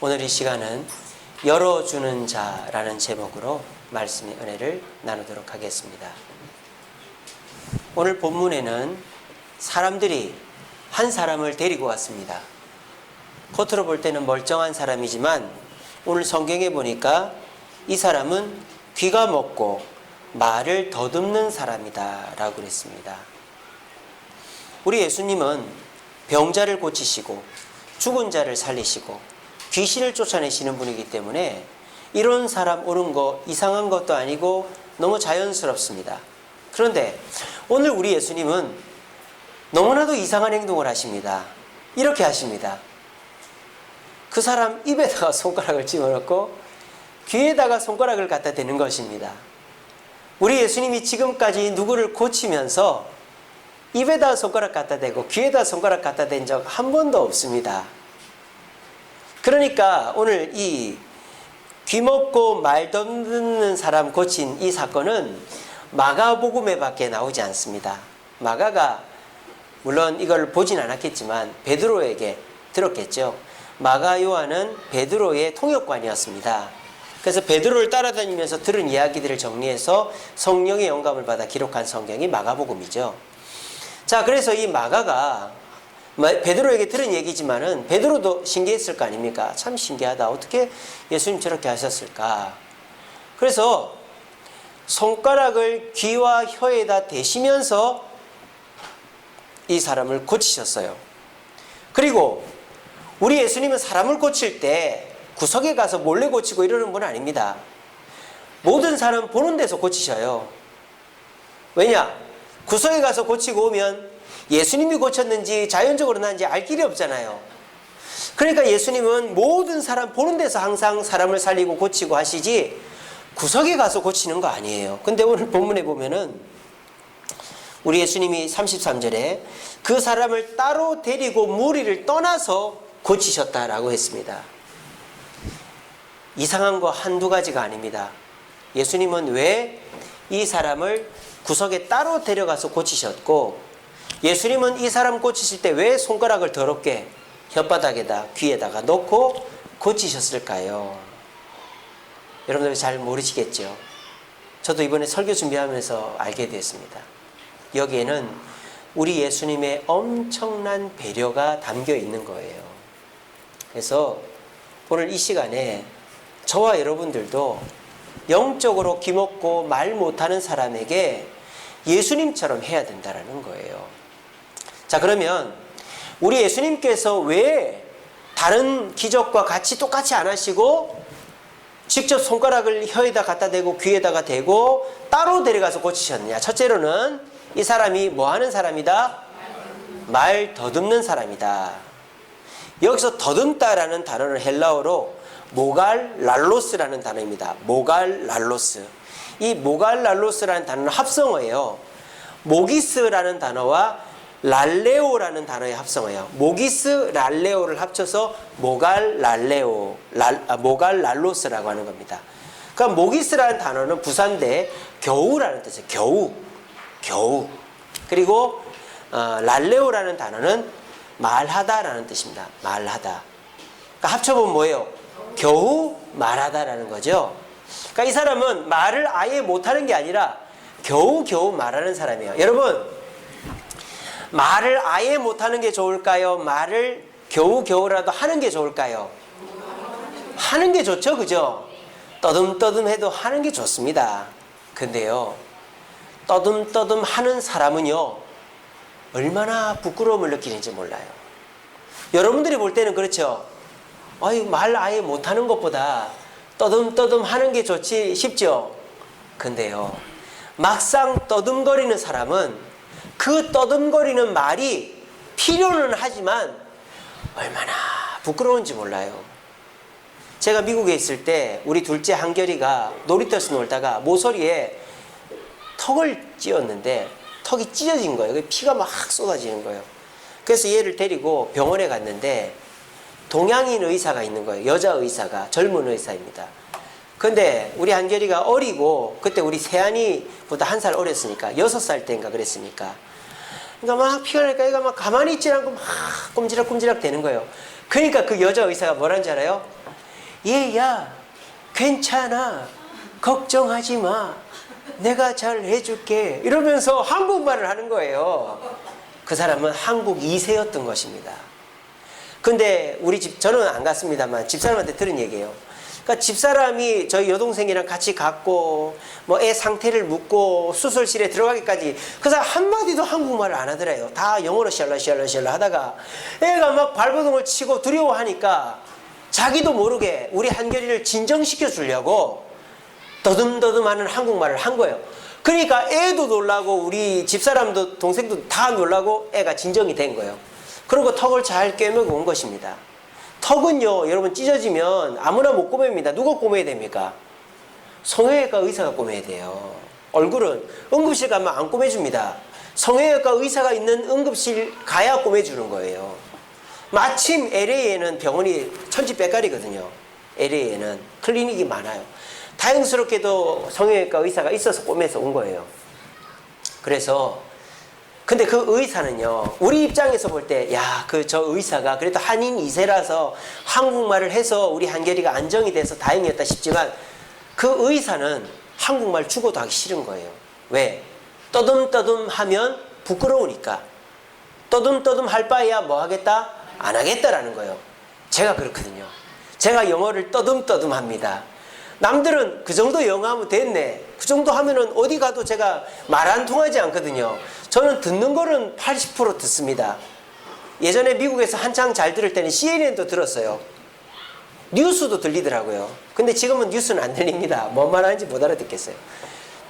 오늘 이 시간은 열어주는 자라는 제목으로 말씀의 은혜를 나누도록 하겠습니다. 오늘 본문에는 사람들이 한 사람을 데리고 왔습니다. 겉으로 볼 때는 멀쩡한 사람이지만 오늘 성경에 보니까 이 사람은 귀가 먹고 말을 더듬는 사람이다 라고 그랬습니다. 우리 예수님은 병자를 고치시고 죽은 자를 살리시고 귀신을 쫓아내시는 분이기 때문에 이런 사람 오는 거 이상한 것도 아니고 너무 자연스럽습니다. 그런데 오늘 우리 예수님은 너무나도 이상한 행동을 하십니다. 이렇게 하십니다. 그 사람 입에다가 손가락을 집어넣고 귀에다가 손가락을 갖다 대는 것입니다. 우리 예수님이 지금까지 누구를 고치면서 입에다 손가락 갖다 대고 귀에다 손가락 갖다 댄 적 한 번도 없습니다. 그러니까 오늘 이 귀먹고 말 듣는 사람 고친 이 사건은 마가복음에 밖에 나오지 않습니다. 마가가 물론 이걸 보진 않았겠지만 베드로에게 들었겠죠. 마가 요한은 베드로의 통역관이었습니다. 그래서 베드로를 따라다니면서 들은 이야기들을 정리해서 성령의 영감을 받아 기록한 성경이 마가복음이죠. 자, 그래서 이 마가가 베드로에게 들은 얘기지만은 베드로도 신기했을 거 아닙니까? 참 신기하다. 어떻게 예수님 저렇게 하셨을까? 그래서 손가락을 귀와 혀에다 대시면서 이 사람을 고치셨어요. 그리고 우리 예수님은 사람을 고칠 때 구석에 가서 몰래 고치고 이러는 분 아닙니다. 모든 사람 보는 데서 고치셔요. 왜냐? 구석에 가서 고치고 오면 예수님이 고쳤는지 자연적으로 난지 알 길이 없잖아요. 그러니까 예수님은 모든 사람 보는 데서 항상 사람을 살리고 고치고 하시지 구석에 가서 고치는 거 아니에요. 근데 오늘 본문에 보면은 우리 예수님이 33절에 그 사람을 따로 데리고 무리를 떠나서 고치셨다라고 했습니다. 이상한 거 한두 가지가 아닙니다. 예수님은 왜 이 사람을 구석에 따로 데려가서 고치셨고 예수님은 이 사람 고치실 때 왜 손가락을 더럽게 혓바닥에다 귀에다가 놓고 고치셨을까요? 여러분들 잘 모르시겠죠? 저도 이번에 설교 준비하면서 알게 됐습니다. 여기에는 우리 예수님의 엄청난 배려가 담겨 있는 거예요. 그래서 오늘 이 시간에 저와 여러분들도 영적으로 기먹고 말 못하는 사람에게 예수님처럼 해야 된다라는 거예요. 자, 그러면 우리 예수님께서 왜 다른 기적과 같이 똑같이 안 하시고 직접 손가락을 혀에다 갖다 대고 귀에다가 대고 따로 데려가서 고치셨느냐? 첫째로는 이 사람이 뭐 하는 사람이다? 말 더듬는 사람이다. 여기서 더듬다라는 단어는 헬라어로 모갈 랄로스라는 단어입니다. 모갈 랄로스. 이 모갈 랄로스라는 단어는 합성어예요. 모기스라는 단어와 랄레오라는 단어의 합성어예요. 모기스 랄레오를 합쳐서 모갈 랄레오, 랄, 아, 모갈 랄로스라고 하는 겁니다. 그러니까 모기스라는 단어는 부산대 겨우라는 뜻이에요. 겨우, 겨우. 그리고 어, 랄레오라는 단어는 말하다라는 뜻입니다. 말하다. 그러니까 합쳐보면 뭐예요? 겨우 말하다라는 거죠. 그러니까 이 사람은 말을 아예 못하는 게 아니라 겨우 겨우 말하는 사람이에요. 여러분 말을 아예 못하는 게 좋을까요? 말을 겨우 겨우라도 하는 게 좋을까요? 하는 게 좋죠, 그죠? 떠듬떠듬해도 하는 게 좋습니다. 근데요, 떠듬떠듬 하는 사람은요, 얼마나 부끄러움을 느끼는지 몰라요. 여러분들이 볼 때는 그렇죠. 아유, 말 아예 못하는 것보다 떠듬떠듬 하는 게 좋지 싶죠? 근데요, 막상 떠듬거리는 사람은 그 떠듬거리는 말이 필요는 하지만 얼마나 부끄러운지 몰라요. 제가 미국에 있을 때 우리 둘째 한결이가 놀이터에서 놀다가 모서리에 턱을 찧었는데 턱이 찢어진 거예요. 피가 막 쏟아지는 거예요. 그래서 얘를 데리고 병원에 갔는데 동양인 의사가 있는 거예요. 여자 의사가 젊은 의사입니다. 근데 우리 한결이가 어리고 그때 우리 세안이보다 한 살 어렸으니까 여섯 살 때인가 그랬으니까 그러니까 막 피가 나니까 얘가 막 가만히 있지 않고 막 꼼지락꼼지락 되는 거예요. 그러니까 그 여자 의사가 뭐라는지 알아요? 얘야 괜찮아 걱정하지 마 내가 잘 해줄게 이러면서 한국말을 하는 거예요. 그 사람은 한국 2세였던 것입니다. 근데 우리 집 저는 안 갔습니다만 집사람한테 들은 얘기예요. 그러니까 집사람이 저희 여동생이랑 같이 갔고 뭐 애 상태를 묻고 수술실에 들어가기까지 그 사람 한마디도 한국말을 안 하더래요. 다 영어로 샬라 샬라 샬라 하다가 애가 막 발버둥을 치고 두려워하니까 자기도 모르게 우리 한결이를 진정시켜 주려고 더듬더듬하는 한국말을 한 거예요. 그러니까 애도 놀라고 우리 집사람도 동생도 다 놀라고 애가 진정이 된 거예요. 그리고 턱을 잘 꿰매고 온 것입니다. 턱은요, 여러분 찢어지면 아무나 못 꼬맵니다. 누가 꼬매야 됩니까? 성형외과 의사가 꼬매야 돼요. 얼굴은 응급실 가면 안 꼬매줍니다. 성형외과 의사가 있는 응급실 가야 꼬매주는 거예요. 마침 LA에는 병원이 천지백갈이거든요. LA에는 클리닉이 많아요. 다행스럽게도 성형외과 의사가 있어서 꼬매서 온 거예요. 그래서 근데 그 의사는요, 우리 입장에서 볼 때, 야, 그 저 의사가 그래도 한인 2세라서 한국말을 해서 우리 한결이가 안정이 돼서 다행이었다 싶지만 그 의사는 한국말 죽어도 하기 싫은 거예요. 왜? 떠듬떠듬 하면 부끄러우니까. 떠듬떠듬 할 바에야 뭐 하겠다? 안 하겠다라는 거예요. 제가 그렇거든요. 제가 영어를 떠듬떠듬 합니다. 남들은 그 정도 영어 하면 됐네. 그 정도 하면은 어디 가도 제가 말 안 통하지 않거든요. 저는 듣는 거는 80% 듣습니다. 예전에 미국에서 한창 잘 들을 때는 CNN도 들었어요. 뉴스도 들리더라고요. 근데 지금은 뉴스는 안 들립니다. 뭔 말 하는지 못 알아듣겠어요.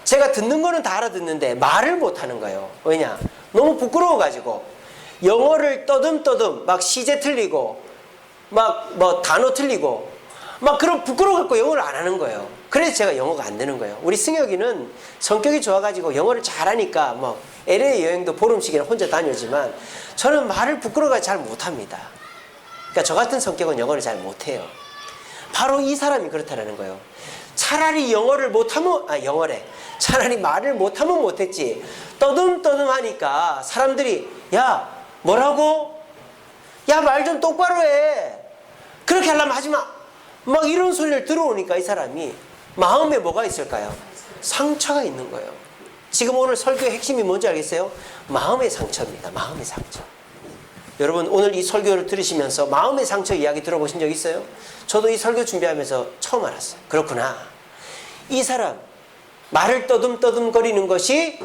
제가 듣는 거는 다 알아듣는데 말을 못 하는 거예요. 왜냐? 너무 부끄러워가지고 영어를 떠듬떠듬 막 시제 틀리고 막 뭐 단어 틀리고 막 그런 부끄러워갖고 영어를 안 하는 거예요. 그래서 제가 영어가 안 되는 거예요. 우리 승혁이는 성격이 좋아가지고 영어를 잘하니까 뭐 LA 여행도 보름씩이나 혼자 다녀지만 저는 말을 부끄러워가 잘 못합니다. 그러니까 저 같은 성격은 영어를 잘 못해요. 바로 이 사람이 그렇다는 거예요. 차라리 영어를 못하면 아 영어래. 차라리 말을 못하면 못했지. 떠듬떠듬 하니까 사람들이 야 뭐라고? 야 말 좀 똑바로 해. 그렇게 하려면 하지 마. 막 이런 소리를 들어오니까 이 사람이 마음에 뭐가 있을까요? 상처가 있는 거예요. 지금 오늘 설교의 핵심이 뭔지 알겠어요? 마음의 상처입니다. 마음의 상처. 여러분 오늘 이 설교를 들으시면서 마음의 상처 이야기 들어보신 적 있어요? 저도 이 설교 준비하면서 처음 알았어요. 그렇구나. 이 사람 말을 떠듬떠듬 거리는 것이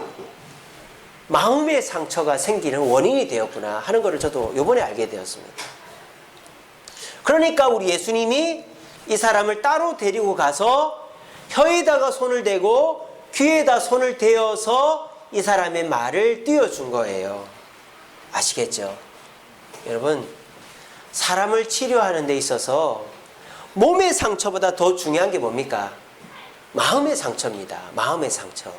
마음의 상처가 생기는 원인이 되었구나 하는 것을 저도 요번에 알게 되었습니다. 그러니까 우리 예수님이 이 사람을 따로 데리고 가서 혀에다가 손을 대고 귀에다 손을 대어서 이 사람의 말을 띄워준 거예요. 아시겠죠? 여러분, 사람을 치료하는 데 있어서 몸의 상처보다 더 중요한 게 뭡니까? 마음의 상처입니다. 마음의 상처.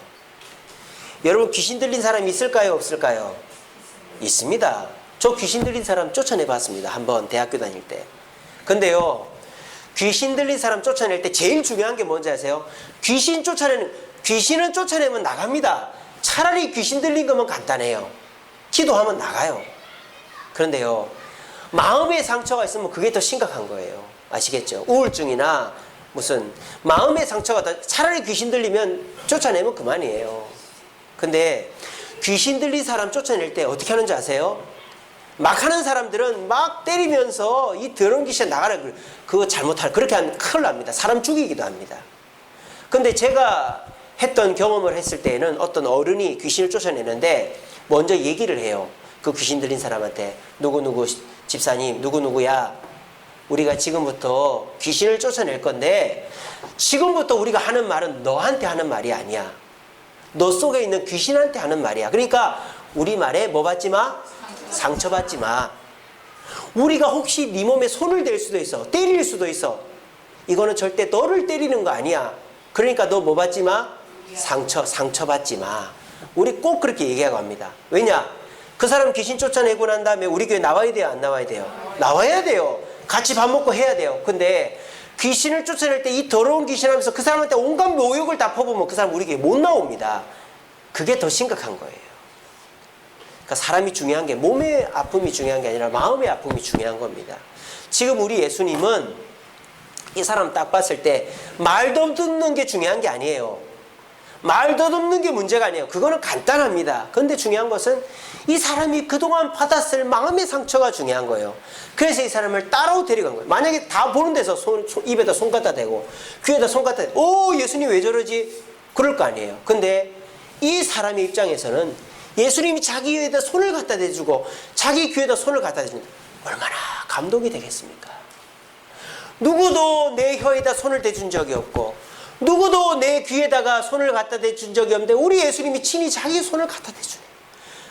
여러분, 귀신 들린 사람 있을까요? 없을까요? 있습니다. 저 귀신 들린 사람 쫓아내 봤습니다. 한번 대학교 다닐 때. 근데요, 귀신 들린 사람 쫓아낼 때 제일 중요한 게 뭔지 아세요? 귀신 쫓아내는, 귀신은 쫓아내면 나갑니다. 차라리 귀신 들린 거면 간단해요. 기도하면 나가요. 그런데요, 마음의 상처가 있으면 그게 더 심각한 거예요. 아시겠죠? 우울증이나 무슨 마음의 상처가 더 차라리 귀신 들리면 쫓아내면 그만이에요. 근데 귀신 들린 사람 쫓아낼 때 어떻게 하는지 아세요? 막 하는 사람들은 막 때리면서 이 더러운 귀신 나가라. 그거 잘못할, 그렇게 하면 큰일 납니다. 사람 죽이기도 합니다. 근데 제가 했던 경험을 했을 때에는 어떤 어른이 귀신을 쫓아내는데 먼저 얘기를 해요. 그 귀신 들린 사람한테 누구누구 집사님, 누구누구야. 우리가 지금부터 귀신을 쫓아낼 건데 지금부터 우리가 하는 말은 너한테 하는 말이 아니야. 너 속에 있는 귀신한테 하는 말이야. 그러니까 우리 말에 뭐 받지 마? 상처받지 마. 우리가 혹시 네 몸에 손을 댈 수도 있어. 때릴 수도 있어. 이거는 절대 너를 때리는 거 아니야. 그러니까 너 뭐 받지 마? 상처, 상처 받지 마. 우리 꼭 그렇게 얘기하고 합니다. 왜냐? 그 사람 귀신 쫓아내고 난 다음에 우리 교회 나와야 돼요? 안 나와야 돼요? 나와야 돼요. 같이 밥 먹고 해야 돼요. 근데 귀신을 쫓아낼 때 이 더러운 귀신 하면서 그 사람한테 온갖 모욕을 다 퍼보면 그 사람 우리 교회 못 나옵니다. 그게 더 심각한 거예요. 그러니까 사람이 중요한 게 몸의 아픔이 중요한 게 아니라 마음의 아픔이 중요한 겁니다. 지금 우리 예수님은 이 사람 딱 봤을 때 말도 듣는 게 중요한 게 아니에요. 말도 듣는 게 문제가 아니에요. 그거는 간단합니다. 근데 중요한 것은 이 사람이 그동안 받았을 마음의 상처가 중요한 거예요. 그래서 이 사람을 따로 데려간 거예요. 만약에 다 보는 데서 손, 손- 입에다 손 갖다 대고 귀에다 손 갖다 대고 오 예수님 왜 저러지? 그럴 거 아니에요. 근데 이 사람의 입장에서는 예수님이 자기 귀에다 손을 갖다 대주고 자기 귀에다 손을 갖다 대주면 얼마나 감동이 되겠습니까? 누구도 내 혀에다 손을 대준 적이 없고 누구도 내 귀에다가 손을 갖다 대준 적이 없는데 우리 예수님이 친히 자기 손을 갖다 대주네.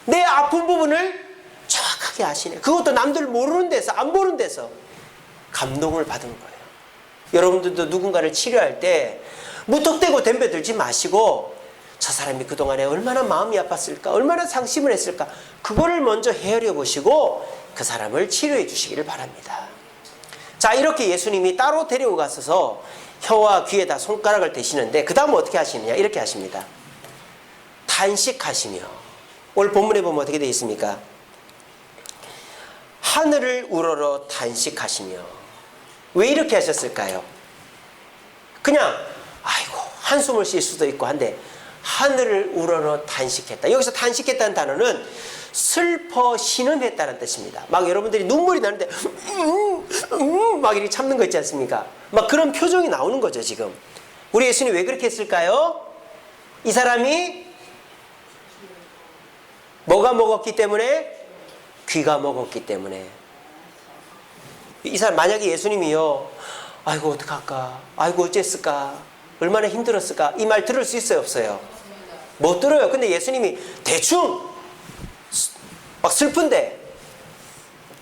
내 아픈 부분을 정확하게 아시네. 그것도 남들 모르는 데서 안 보는 데서 감동을 받은 거예요. 여러분들도 누군가를 치료할 때 무턱대고 덤벼들지 마시고 저 사람이 그동안에 얼마나 마음이 아팠을까 얼마나 상심을 했을까 그거를 먼저 헤아려 보시고 그 사람을 치료해 주시기를 바랍니다. 자 이렇게 예수님이 따로 데리고 가서서 혀와 귀에다 손가락을 대시는데 그 다음 어떻게 하시느냐 이렇게 하십니다. 탄식하시며 오늘 본문에 보면 어떻게 되어 있습니까? 하늘을 우러러 탄식하시며 왜 이렇게 하셨을까요? 그냥 아이고 한숨을 쉴 수도 있고 한데 하늘을 우러러 탄식했다. 여기서 탄식했다는 단어는 슬퍼 신음했다는 뜻입니다. 막 여러분들이 눈물이 나는데 음, 음, 막 이렇게 참는 거 있지 않습니까? 막 그런 표정이 나오는 거죠 지금. 우리 예수님 왜 그렇게 했을까요? 이 사람이 뭐가 먹었기 때문에 귀가 먹었기 때문에 이 사람 만약에 예수님이요 아이고 어떡할까 아이고 어쨌을까 얼마나 힘들었을까? 이 말 들을 수 있어요? 없어요? 못 들어요. 근데 예수님이 대충 막 슬픈데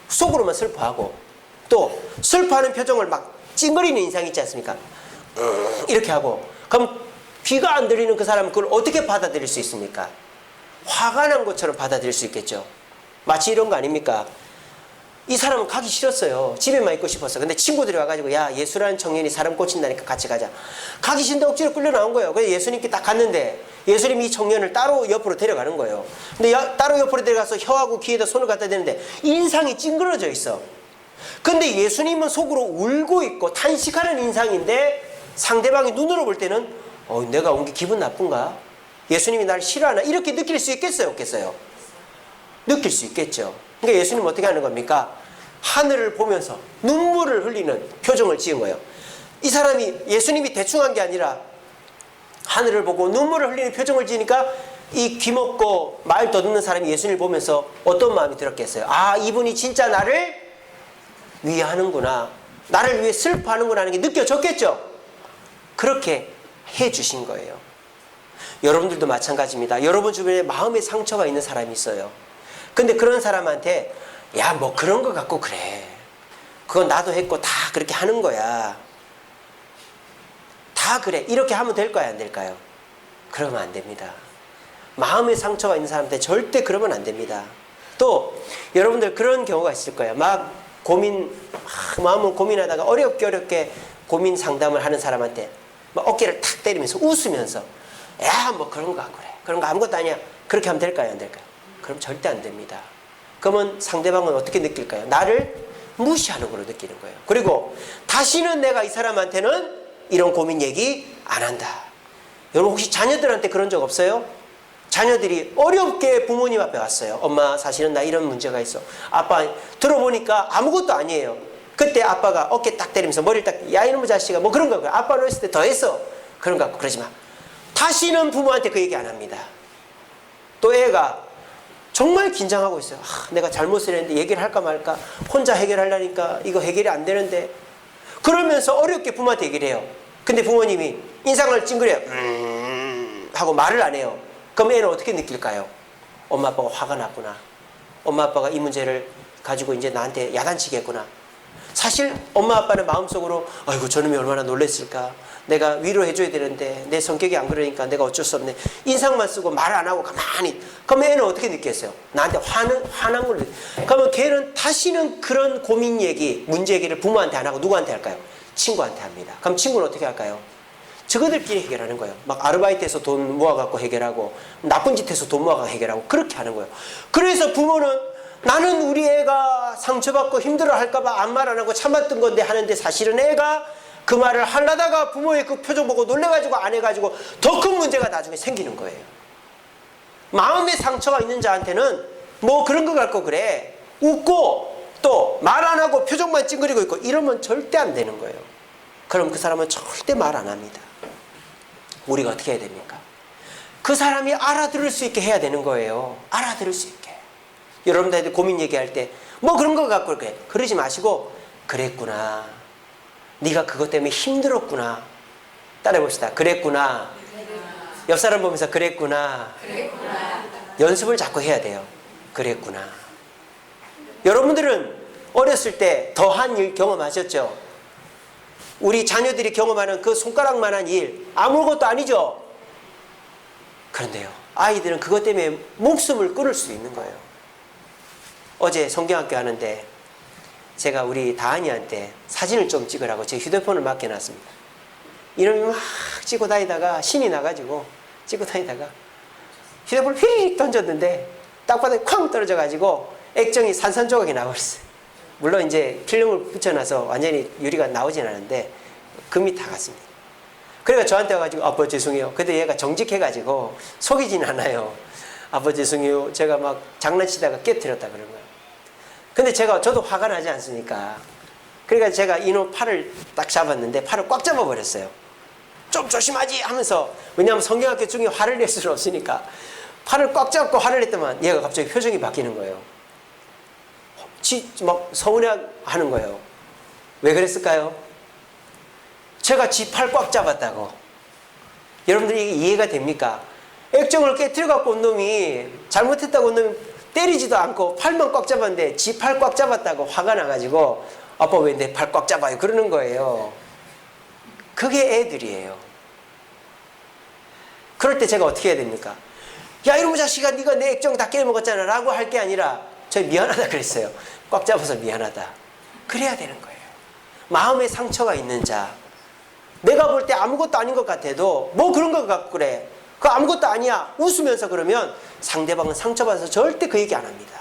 속으로만 슬퍼하고 또 슬퍼하는 표정을 막 찡그리는 인상 있지 않습니까? 음, 이렇게 하고. 그럼 귀가 안 들리는 그 사람은 그걸 어떻게 받아들일 수 있습니까? 화가 난 것처럼 받아들일 수 있겠죠. 마치 이런 거 아닙니까 이 사람은 가기 싫었어요. 집에만 있고 싶었어. 근데 친구들이 와가지고 야 예수라는 청년이 사람 꽂힌다니까 같이 가자. 가기 싫은데 억지로 끌려 나온 거예요. 그래서 예수님께 딱 갔는데 예수님이 이 청년을 따로 옆으로 데려가는 거예요. 근데 야- 따로 옆으로 데려가서 혀하고 귀에다 손을 갖다 대는데 인상이 찡그러져 있어. 근데 예수님은 속으로 울고 있고 탄식하는 인상인데 상대방이 눈으로 볼 때는 어, 내가 온 게 기분 나쁜가? 예수님이 날 싫어하나? 이렇게 느낄 수 있겠어요? 없겠어요? 느낄 수 있겠죠. 그러니까 예수님은 어떻게 하는 겁니까? 하늘을 보면서 눈물을 흘리는 표정을 지은 거예요. 이 사람이 예수님이 대충 한 게 아니라 하늘을 보고 눈물을 흘리는 표정을 지으니까 이 귀먹고 말 더듬는 사람이 예수님을 보면서 어떤 마음이 들었겠어요? 아, 이분이 진짜 나를 위하는구나. 나를 위해 슬퍼하는구나 하는 게 느껴졌겠죠? 그렇게 해 주신 거예요. 여러분들도 마찬가지입니다. 여러분 주변에 마음의 상처가 있는 사람이 있어요. 근데 그런 사람한테 야 뭐 그런 거 갖고 그래. 그건 나도 했고 다 그렇게 하는 거야. 다 그래. 이렇게 하면 될까요? 안 될까요? 그러면 안 됩니다. 마음의 상처가 있는 사람한테 절대 그러면 안 됩니다. 또 여러분들 그런 경우가 있을 거예요. 막 고민 막 마음을 고민하다가 어렵게 어렵게 고민 상담을 하는 사람한테 막 어깨를 탁 때리면서 웃으면서 야 뭐 그런 거안 그래. 그런 거 아무것도 아니야. 그렇게 하면 될까요? 안 될까요? 그럼 절대 안 됩니다. 그러면 상대방은 어떻게 느낄까요? 나를 무시하는 걸로 느끼는 거예요. 그리고 다시는 내가 이 사람한테는 이런 고민 얘기 안 한다. 여러분 혹시 자녀들한테 그런 적 없어요? 자녀들이 어렵게 부모님 앞에 왔어요. 엄마 사실은 나 이런 문제가 있어. 아빠 들어보니까 아무것도 아니에요. 그때 아빠가 어깨 딱 때리면서 머리를 딱 야 이놈의 자식아 뭐 그런 거 아빠 어렸을 때 더 했어. 그런 거 갖고 그러지 마. 다시는 부모한테 그 얘기 안 합니다. 또 애가 정말 긴장하고 있어요. 아, 내가 잘못을 했는데 얘기를 할까 말까. 혼자 해결하려니까 이거 해결이 안 되는데. 그러면서 어렵게 부모한테 얘기를 해요. 근데 부모님이 인상을 찡그려요. 음, 하고 말을 안 해요. 그럼 애는 어떻게 느낄까요? 엄마 아빠가 화가 났구나. 엄마 아빠가 이 문제를 가지고 이제 나한테 야단치겠구나. 사실 엄마 아빠는 마음속으로 아이고 저놈이 얼마나 놀랬을까. 내가 위로해줘야 되는데 내 성격이 안 그러니까 내가 어쩔 수 없네. 인상만 쓰고 말 안 하고 가만히. 그럼 애는 어떻게 느꼈어요? 나한테 화는 화난 걸. 느껴. 그러면 걔는 다시는 그런 고민 얘기, 문제 얘기를 부모한테 안 하고 누구한테 할까요? 친구한테 합니다. 그럼 친구는 어떻게 할까요? 저거들끼리 해결하는 거예요. 막 아르바이트해서 돈 모아갖고 해결하고 나쁜 짓 해서 돈 모아갖고 해결하고 그렇게 하는 거예요. 그래서 부모는 나는 우리 애가 상처받고 힘들어 할까봐 아무 말 안 하고 참았던 건데 하는데 사실은 애가 그 말을 하려다가 부모의 그 표정 보고 놀래가지고 안 해가지고 더 큰 문제가 나중에 생기는 거예요. 마음의 상처가 있는 자한테는 뭐 그런 거 갖고 그래. 웃고 또 말 안 하고 표정만 찡그리고 있고 이러면 절대 안 되는 거예요. 그럼 그 사람은 절대 말 안 합니다. 우리가 어떻게 해야 됩니까? 그 사람이 알아들을 수 있게 해야 되는 거예요. 알아들을 수 있게. 여러분들한테 고민 얘기할 때 뭐 그런 거 갖고 그래. 그러지 마시고 그랬구나. 네가 그것 때문에 힘들었구나. 따라해 봅시다. 그랬구나. 옆 사람 보면서 그랬구나. 연습을 자꾸 해야 돼요. 그랬구나. 여러분들은 어렸을 때 더한 일 경험하셨죠? 우리 자녀들이 경험하는 그 손가락만한 일 아무것도 아니죠? 그런데요. 아이들은 그것 때문에 목숨을 끊을 수 있는 거예요. 어제 성경학교 하는데 제가 우리 다한이한테 사진을 좀 찍으라고 제 휴대폰을 맡겨놨습니다. 이놈이 막 찍고 다니다가 신이 나가지고 찍고 다니다가 휴대폰을 휘릭 던졌는데 땅바닥에 쾅 떨어져가지고 액정이 산산조각이 나버렸어요. 물론 이제 필름을 붙여놔서 완전히 유리가 나오진 않았는데 금이 다 갔습니다. 그러니까 저한테 와가지고 아빠 죄송해요. 근데 얘가 정직해가지고 속이진 않아요. 아빠 죄송해요. 제가 막 장난치다가 깨뜨렸다 그런 거예요. 근데 제가 저도 화가 나지 않습니까? 그러니까 제가 이놈 팔을 딱 잡았는데 팔을 꽉 잡아버렸어요. 좀 조심하지 하면서 왜냐하면 성경학교 중에 화를 낼 수는 없으니까 팔을 꽉 잡고 화를 냈더만 얘가 갑자기 표정이 바뀌는 거예요. 지, 막 서운해 하는 거예요. 왜 그랬을까요? 제가 지 팔 꽉 잡았다고. 여러분들이 이해가 됩니까? 액정을 깨뜨려 갖고 온 놈이 잘못했다고 온 놈이 때리지도 않고 팔만 꽉 잡았는데 지 팔 꽉 잡았다고 화가 나가지고 아빠 왜 내 팔 꽉 잡아요? 그러는 거예요. 그게 애들이에요. 그럴 때 제가 어떻게 해야 됩니까? 야 이놈의 자식아 네가 내 액정 다 깨먹었잖아 라고 할 게 아니라 저 미안하다 그랬어요. 꽉 잡아서 미안하다. 그래야 되는 거예요. 마음에 상처가 있는 자 내가 볼 때 아무것도 아닌 것 같아도 뭐 그런 것 같고 그래. 그 아무것도 아니야. 웃으면서 그러면 상대방은 상처받아서 절대 그 얘기 안 합니다.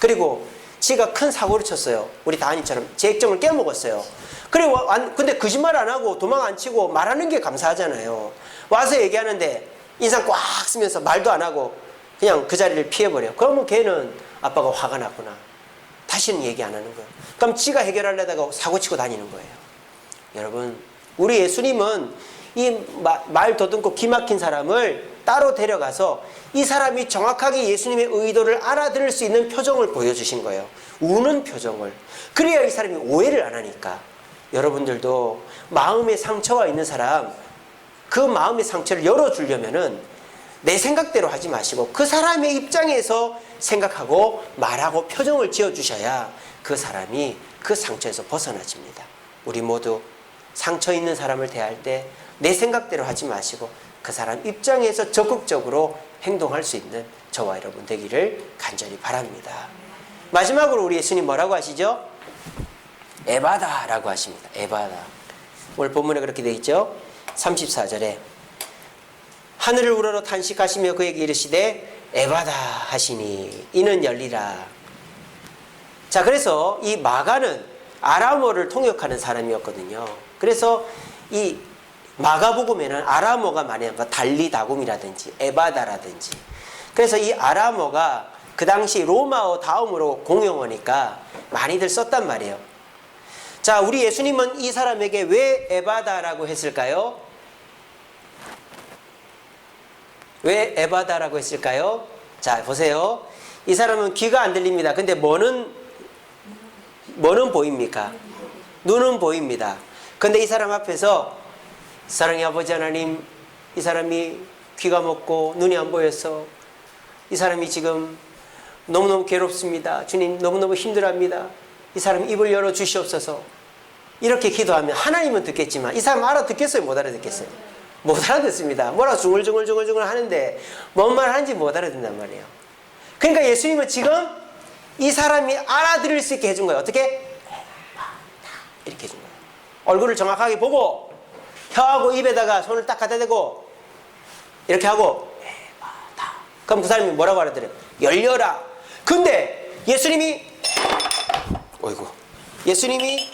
그리고 지가 큰 사고를 쳤어요. 우리 다한이처럼 제 액정을 깨먹었어요. 그래, 완- 근데 거짓말 안 하고 도망 안 치고 말하는 게 감사하잖아요. 와서 얘기하는데 인상 꽉 쓰면서 말도 안 하고 그냥 그 자리를 피해버려. 그러면 걔는 아빠가 화가 났구나. 다시는 얘기 안 하는 거예요. 그럼 지가 해결하려다가 사고 치고 다니는 거예요. 여러분, 우리 예수님은 이 말 더듬고 기막힌 사람을 따로 데려가서 이 사람이 정확하게 예수님의 의도를 알아들을 수 있는 표정을 보여주신 거예요. 우는 표정을. 그래야 이 사람이 오해를 안 하니까. 여러분들도 마음에 상처가 있는 사람, 그 마음의 상처를 열어주려면은 내 생각대로 하지 마시고 그 사람의 입장에서 생각하고 말하고 표정을 지어주셔야 그 사람이 그 상처에서 벗어나집니다. 우리 모두 상처 있는 사람을 대할 때 내 생각대로 하지 마시고 그 사람 입장에서 적극적으로 행동할 수 있는 저와 여러분 되기를 간절히 바랍니다. 마지막으로 우리 예수님 뭐라고 하시죠? 에바다라고 하십니다. 에바다. 오늘 본문에 그렇게 되어 있죠? 34절에 하늘을 우러러 탄식하시며 그에게 이르시되 에바다 하시니 이는 열리라. 자, 그래서 이 마가는 아람어를 통역하는 사람이었거든요. 그래서 이 마가복음에는 아람어가 많이 나와 달리다곰이라든지 에바다라든지. 그래서 이 아람어가 그 당시 로마어 다음으로 공용어니까 많이들 썼단 말이에요. 자, 우리 예수님은 이 사람에게 왜 에바다라고 했을까요? 왜 에바다라고 했을까요? 자, 보세요. 이 사람은 귀가 안 들립니다. 근데 뭐는 뭐는 보입니까? 눈은 보입니다. 근데 이 사람 앞에서 사랑의 아버지 하나님, 이 사람이 귀가 먹고 눈이 안 보여서 이 사람이 지금 너무너무 괴롭습니다. 주님 너무너무 힘들어합니다. 이 사람 입을 열어 주시옵소서. 이렇게 기도하면 하나님은 듣겠지만 이 사람 알아듣겠어요? 못 알아듣겠어요? 못 알아듣습니다. 뭐라 중얼중얼중얼중얼 하는데 뭔 말 하는지 못 알아듣는단 말이에요. 그러니까 예수님은 지금 이 사람이 알아들을 수 있게 해준 거예요. 어떻게? 이렇게 해준 거예요. 얼굴을 정확하게 보고 혀하고 입에다가 손을 딱 갖다 대고 이렇게 하고 에바다. 그럼 그 사람이 뭐라고 알아들어요? 열려라. 근데 예수님이 어이구 예수님이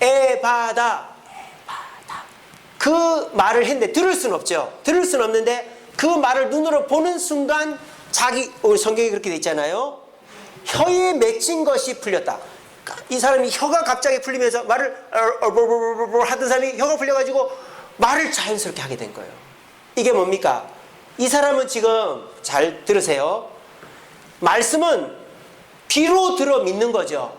에바다 그 말을 했는데 들을 수는 없죠. 들을 수는 없는데 그 말을 눈으로 보는 순간 자기 우리 성경에 그렇게 돼 있잖아요. 혀에 맺힌 것이 풀렸다. 이 사람이 혀가 갑자기 풀리면서 말을 얼얼얼얼얼 하던 사람이 혀가 풀려가지고 말을 자연스럽게 하게 된 거예요. 이게 뭡니까? 이 사람은 지금 잘 들으세요. 말씀은 귀로 들어 믿는 거죠.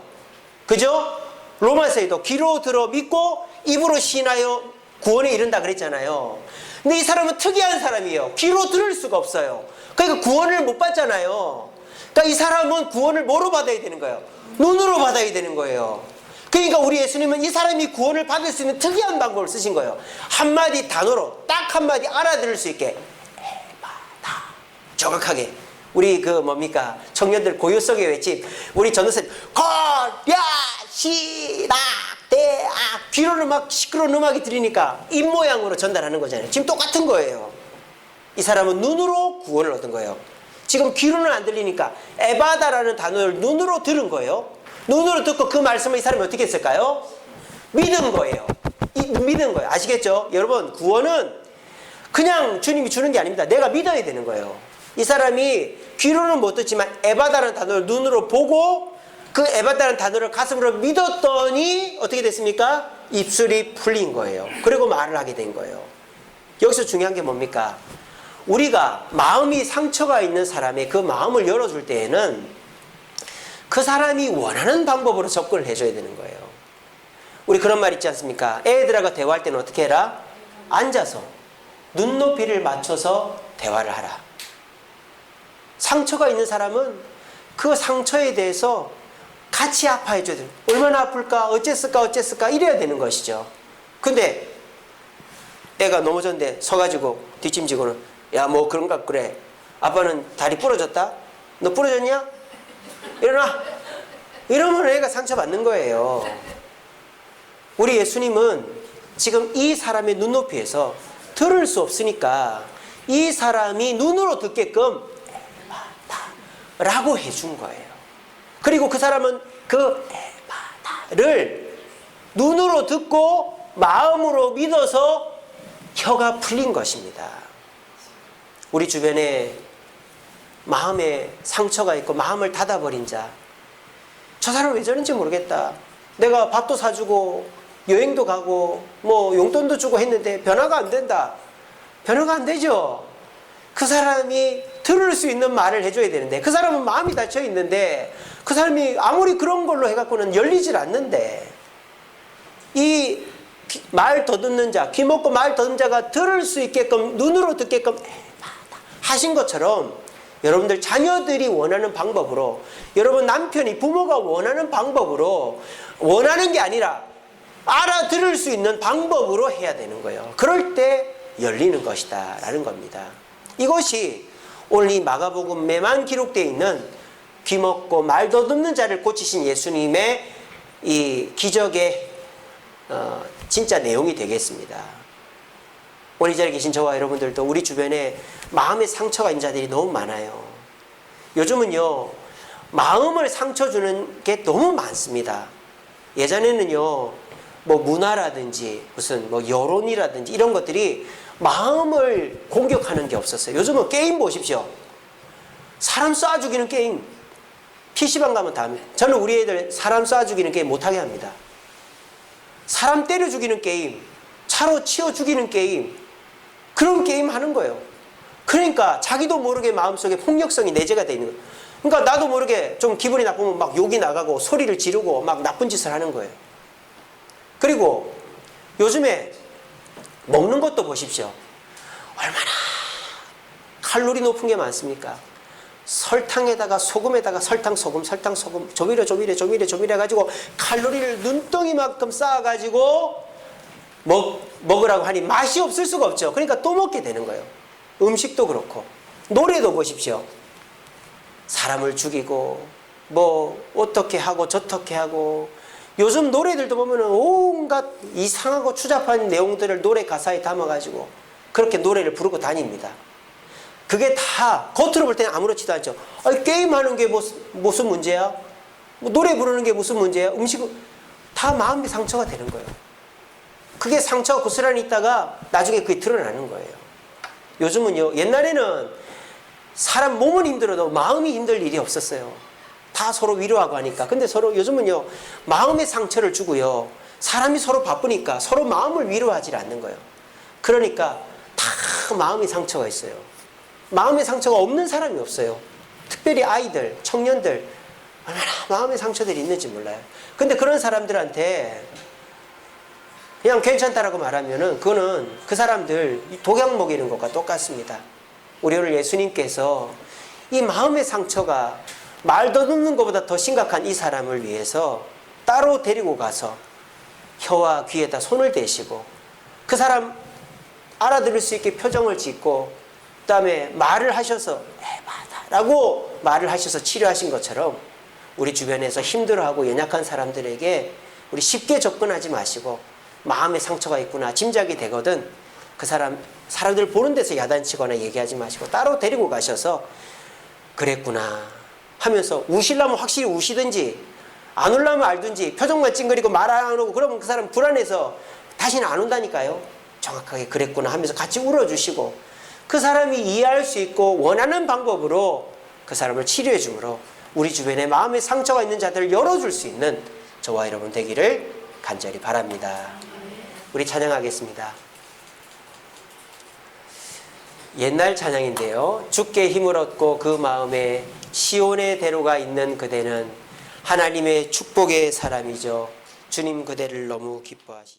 그죠? 로마서에도 귀로 들어 믿고 입으로 신하여 구원에 이른다 그랬잖아요. 근데 이 사람은 특이한 사람이에요. 귀로 들을 수가 없어요. 그러니까 구원을 못 받잖아요. 그러니까 이 사람은 구원을 뭐로 받아야 되는 거예요? 눈으로 받아야 되는 거예요. 그러니까 우리 예수님은 이 사람이 구원을 받을 수 있는 특이한 방법을 쓰신 거예요. 한마디 단어로 딱 한마디 알아들을 수 있게 에바다 정확하게 우리 그 뭡니까 청년들 고요 속의 외침 우리 전도사님 거야 시락 대악 귀로는 막 시끄러운 음악이 들리니까 입 모양으로 전달하는 거잖아요. 지금 똑같은 거예요. 이 사람은 눈으로 구원을 얻은 거예요. 지금 귀로는 안 들리니까 에바다라는 단어를 눈으로 들은 거예요. 눈으로 듣고 그 말씀을 이 사람이 어떻게 했을까요? 믿은 거예요. 이, 믿은 거예요. 아시겠죠? 여러분 구원은 그냥 주님이 주는 게 아닙니다. 내가 믿어야 되는 거예요. 이 사람이 귀로는 못 듣지만 에바다라는 단어를 눈으로 보고 그 에바다라는 단어를 가슴으로 믿었더니 어떻게 됐습니까? 입술이 풀린 거예요. 그리고 말을 하게 된 거예요. 여기서 중요한 게 뭡니까? 우리가 마음이 상처가 있는 사람의 그 마음을 열어줄 때에는 그 사람이 원하는 방법으로 접근을 해줘야 되는 거예요. 우리 그런 말 있지 않습니까? 애들하고 대화할 때는 어떻게 해라? 앉아서 눈높이를 맞춰서 대화를 하라. 상처가 있는 사람은 그 상처에 대해서 같이 아파해줘야 돼요. 얼마나 아플까? 어쨌을까? 어쨌을까? 이래야 되는 것이죠. 근데 애가 넘어졌는데 서가지고 뒷짐지고는 야 뭐 그런가 그래. 아빠는 다리 부러졌다? 너 부러졌냐? 일어나. 이러면 애가 상처받는 거예요. 우리 예수님은 지금 이 사람의 눈높이에서 들을 수 없으니까 이 사람이 눈으로 듣게끔 라고 해준 거예요. 그리고 그 사람은 그 에바다를 눈으로 듣고 마음으로 믿어서 혀가 풀린 것입니다. 우리 주변에 마음에 상처가 있고 마음을 닫아버린 자. 저 사람 왜 저런지 모르겠다. 내가 밥도 사주고 여행도 가고 뭐 용돈도 주고 했는데 변화가 안 된다. 변화가 안 되죠. 그 사람이 들을 수 있는 말을 해줘야 되는데 그 사람은 마음이 닫혀 있는데 그 사람이 아무리 그런 걸로 해갖고는 열리질 않는데 이 말 더듬는 자, 귀 먹고 말 더듬는 자가 들을 수 있게끔 눈으로 듣게끔 하신 것처럼 여러분들 자녀들이 원하는 방법으로 여러분 남편이 부모가 원하는 방법으로 원하는 게 아니라 알아들을 수 있는 방법으로 해야 되는 거예요. 그럴 때 열리는 것이다 라는 겁니다. 이것이 오늘 이 마가복음에만 기록되어 있는 귀 먹고 말 더듬는 자를 고치신 예수님의 이 기적의 어, 진짜 내용이 되겠습니다. 이 자리에 계신 저와 여러분들도 우리 주변에 마음의 상처가 있는 자들이 너무 많아요. 요즘은요, 마음을 상처 주는 게 너무 많습니다. 예전에는요, 뭐 문화라든지 무슨 뭐 여론이라든지 이런 것들이 마음을 공격하는 게 없었어요. 요즘은 게임 보십시오. 사람 쏴 죽이는 게임. PC방 가면 다. 저는 우리 애들 사람 쏴 죽이는 게임 못하게 합니다. 사람 때려 죽이는 게임, 차로 치워 죽이는 게임, 그런 게임 하는 거예요. 그러니까 자기도 모르게 마음속에 폭력성이 내재가 되어 있는 거예요. 그러니까 나도 모르게 좀 기분이 나쁘면 막 욕이 나가고 소리를 지르고 막 나쁜 짓을 하는 거예요. 그리고 요즘에 먹는 것도 보십시오. 얼마나 칼로리 높은 게 많습니까? 설탕에다가 소금에다가 설탕 소금 설탕 소금 조미료 조미료 조미료 조미료 해가지고 칼로리를 눈덩이만큼 쌓아가지고 먹, 먹으라고 하니 맛이 없을 수가 없죠. 그러니까 또 먹게 되는 거예요. 음식도 그렇고 노래도 보십시오. 사람을 죽이고 뭐 어떻게 하고 저떻게 하고 요즘 노래들도 보면은 온갖 이상하고 추잡한 내용들을 노래 가사에 담아가지고 그렇게 노래를 부르고 다닙니다. 그게 다 겉으로 볼 때는 아무렇지도 않죠. 아니, 게임하는 게 무슨, 문제야? 뭐 노래 부르는 게 무슨 문제야? 음식 다 마음의 상처가 되는 거예요. 그게 상처가 고스란히 있다가 나중에 그게 드러나는 거예요. 요즘은요, 옛날에는 사람 몸은 힘들어도 마음이 힘들 일이 없었어요. 다 서로 위로하고 하니까. 근데 서로 요즘은요, 마음의 상처를 주고요. 사람이 서로 바쁘니까 서로 마음을 위로하지 않는 거예요. 그러니까 다 마음의 상처가 있어요. 마음의 상처가 없는 사람이 없어요. 특별히 아이들, 청년들, 얼마나 마음의 상처들이 있는지 몰라요. 근데 그런 사람들한테 그냥 괜찮다라고 말하면은 그거는 그 사람들 독약 먹이는 것과 똑같습니다. 우리 오늘 예수님께서 이 마음의 상처가 말도 듣는 것보다 더 심각한 이 사람을 위해서 따로 데리고 가서 혀와 귀에다 손을 대시고 그 사람 알아들을 수 있게 표정을 짓고 그다음에 말을 하셔서 에바다라고 말을 하셔서 치료하신 것처럼 우리 주변에서 힘들어하고 연약한 사람들에게 우리 쉽게 접근하지 마시고 마음에 상처가 있구나 짐작이 되거든 그 사람 사람들 보는 데서 야단치거나 얘기하지 마시고 따로 데리고 가셔서 그랬구나 하면서 우실라면 확실히 우시든지 안 울라면 알든지 표정만 찡그리고 말 안 하고 그러면 그 사람 불안해서 다시는 안 온다니까요 정확하게 그랬구나 하면서 같이 울어주시고 그 사람이 이해할 수 있고 원하는 방법으로 그 사람을 치료해 주므로 우리 주변에 마음의 상처가 있는 자들을 열어줄 수 있는 저와 여러분 되기를 간절히 바랍니다. 우리 찬양하겠습니다. 옛날 찬양인데요. 주께 힘을 얻고 그 마음에 시온의 대로가 있는 그대는 하나님의 축복의 사람이죠. 주님 그대를 너무 기뻐하시.